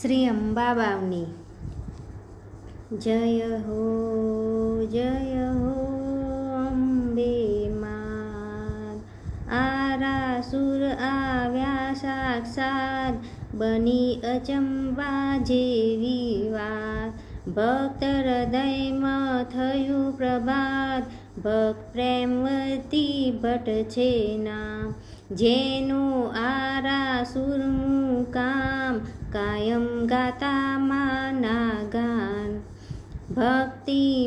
શ્રી અંબાબાવની. જય હો જય હો, અંબે આરાસુર આવ્યા સાક્ષાત, બની અચંબા જેવી વાત. ભક્ત હૃદયમાં થયું પ્રભાત, ભક્ત પ્રેમવતી ભટ્ટ છે નામ. જેનો આરાસુર કામ કાયમ ગાતા માના ગાન ભક્તિ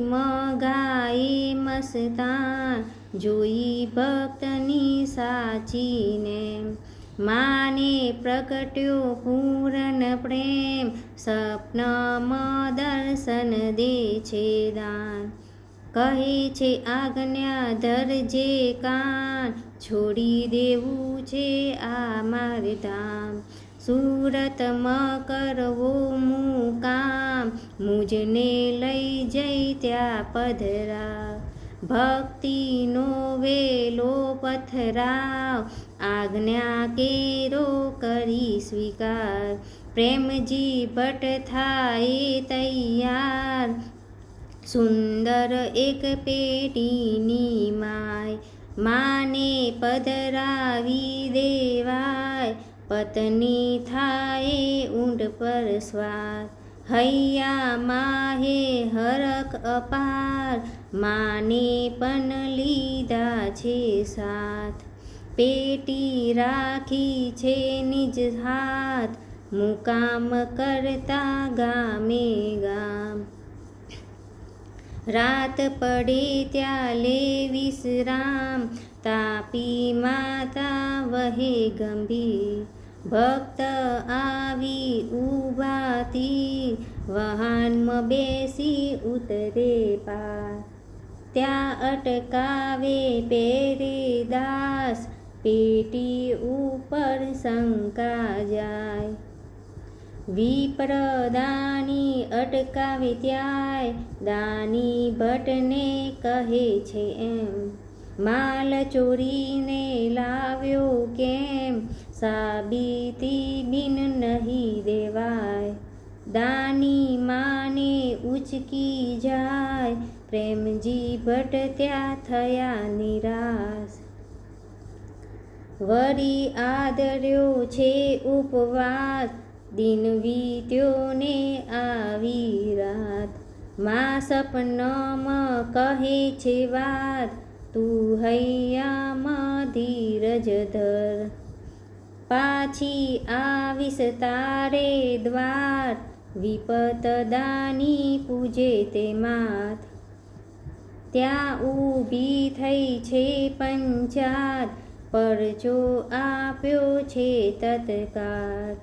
ગાએ મસ્તાન. જોઈ ભક્તની સાચીને માને પ્રગટ્યો પૂરણ પ્રેમ. સપનમાં દર્શન દે છે દાન. કહે છે આજ્ઞા ધરજે કાન. છોડી દેવું છે આ મારે ધામ. સુરતમાં કરવો મુકામ મુજને લઈ જઈ ત્યાં પધરા. ભક્તિનો વેલો પથરાવ. આજ્ઞા કેરો કરી સ્વીકાર. પ્રેમજી ભટ્ટ થાય તૈયાર. સુંદર એક પેટીની માય. માને પધરાવી દેવાય. પત્ની થાય ઊંડ પર સ્વાર. હૈયા માહે હરક અપાર, માને પણ લીધા છે સાથ. પેટી રાખી છે નિજ હાથ, મુકામ કરતા ગામે ગામ. રાત પડે ત્યાં લે વિશ્રામ તાપી માતા વહે ગંભીર ભક્ત આવી ઉભાતી વહાનમાં બેસી ઉતરે પાર ત્યાં અટકાવે પેરે દાસ પેટી ઉપર શંકા જાય વિપ્રદાની અટકાવે ત્યાય દાની ભટ્ટને કહે છે એમ માલ ચોરીને લાવ્યો કેમ? સાબિતી બિન નહીં દેવાય. દાની માને ઉચકી જાય. પ્રેમજી ભટ્ટ ત્યાં થયા નિરાશ. વરી આદર્યો છે ઉપવાસ. દિન વીત્યો આવી રાત. મા સપનમાં કહે છે વાત. તું હૈયામાં ધીરજ ધર. પાછી આવીશ તારે દ્વાર. વિપત દાની પૂજે તે માત ત્યાં ઊભી થઈ છે પંચાત પરચો આપ્યો છે તત્કાર.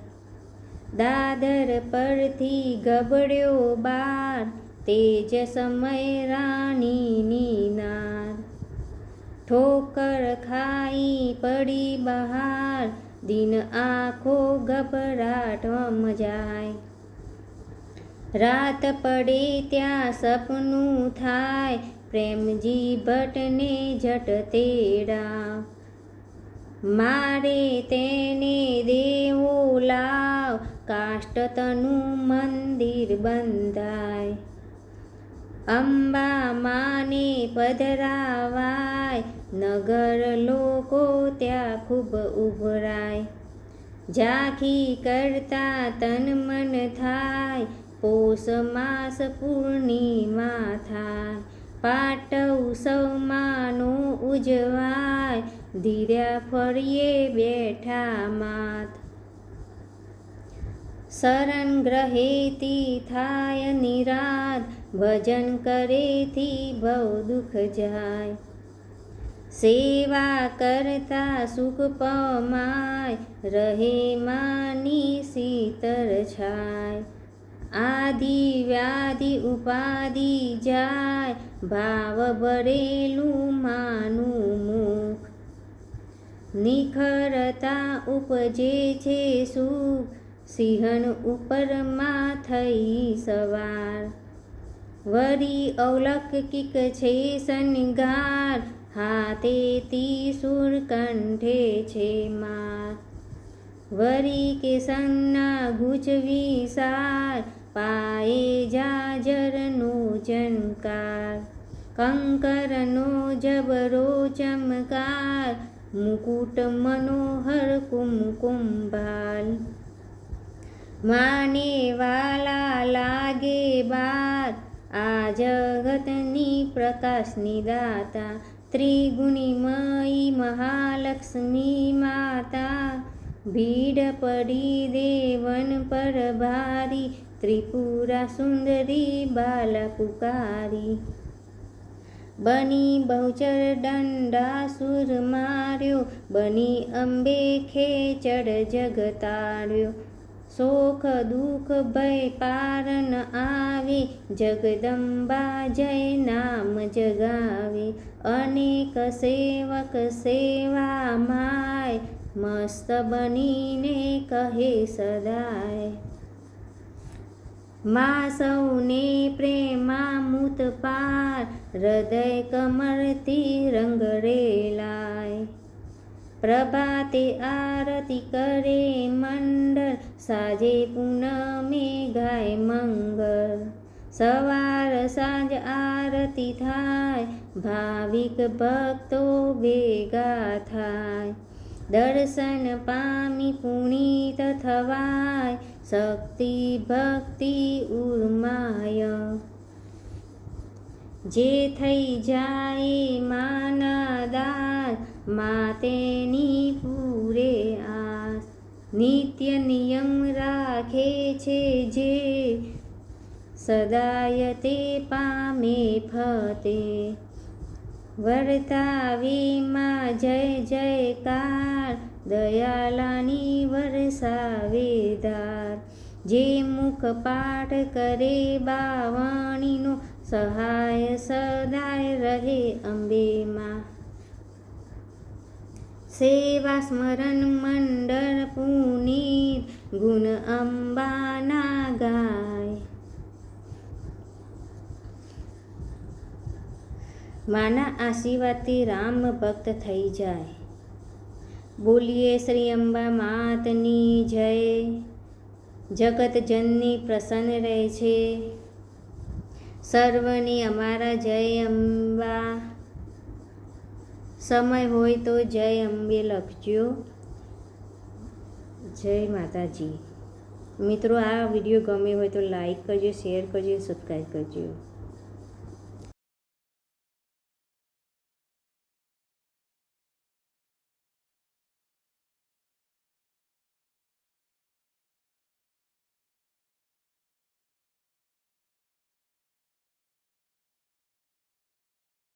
દાદર પરથી ગબડ્યો બાર. તેજ સમય રાણીની નાર. ઠોકર ખાઈ પડી બહાર. દિન આખો ગભરાટમ જાય રાત પડે ત્યાં સપનું થાય. પ્રેમજી ભટ્ટને જટ તેડા. મારે તેને દેવો લાવ. કાષ્ટતનું મંદિર બંધાય. અંબા માને પધરાવાય નગર લોકો ત્યાં ખૂબ ઉભરાય. ઝાંખી કરતા તન મન થાય, પોષ માસ પૂર્ણિમા થાય. પાટવ સૌમાનો ઉજવાય, ધીર્યા ફરીએ બેઠા માથ. શરણ ગ્રહેતી થાય નિરાત, ભજન કરેથી ભવ દુઃખ જાય. સેવા કરતા સુખ પમાય, રહે માની શીતર છાય. આદિ વ્યાધિ ઉપાધિ જાય, ભાવ ભરેલું માનું મુખ. નિખરતા ઉપજે છે સુખ, સિંહણ ઉપરમાં થઈ સવાર. વરી અવલૌકિક છે શણગાર હાથેથી સુર કંઠે છે માર વરી કેસનના ગૂંચવી સાર પાએ જાજરનો જનકાર. કંકરનો જબરો ચમકાર, મુકુટ મનોહર કુમકુંભાલ માને વાલા લાગે બાર, આ જગતની પ્રકાશની દાતા. ત્રિગુણિમયી મહાલક્ષ્મી માતા ભીડ પડી દેવન પર ભારી ત્રિપુરા સુંદરી બાલ પુકારી બની બહુચર દંડાસુર માર્યો બની અંબે ખેચડ જગતાડ્યો શોખ દુઃખ, ભય પારન આવે, જગદંબા જય નામ જગાવે. અનેક સેવક સેવા માય, મસ્ત બનીને કહે સદાય. મા સૌને પ્રેમામૂત પાર, હૃદય કમરથી રંગ રેલાય પ્રભાતે આરતી કરે મંડળ સાજે પૂનમે ગાય મંગળ. સવાર સાંજ આરતી થાય, ભાવિક ભક્તો ભેગા થાય. દર્શન પામી પુણીત થવાય, શક્તિ ભક્તિ ઉર્માય. જે થઈ જાય માના દાર માતેની પૂરે આસ નિત્ય નિયમ રાખે છે જે સદાય તે પામે ફતે. વર્તાવીમાં જય જયકાર, દયાલાની વરસાવેદાર જે મુખ પાઠ કરે બાવાણીનો, સહાય સદાય રહે અંબેમાં સેવા સ્મરણ મંડળ પુનીત ગુણ અંબાના ગાય માના આશીર્વાદથી રામ ભક્ત થઈ જાય બોલીએ શ્રી અંબા માતની જય જગત જનની પ્રસન્ન રહે છે સર્વની અમારા જય અંબા સમય હોય તો જય અંબે લખજો. જય માતાજી. મિત્રો, આ વીડિયો ગમે હોય તો લાઈક કરજો, શેર કરજો, સબસ્ક્રાઈબ કરજો.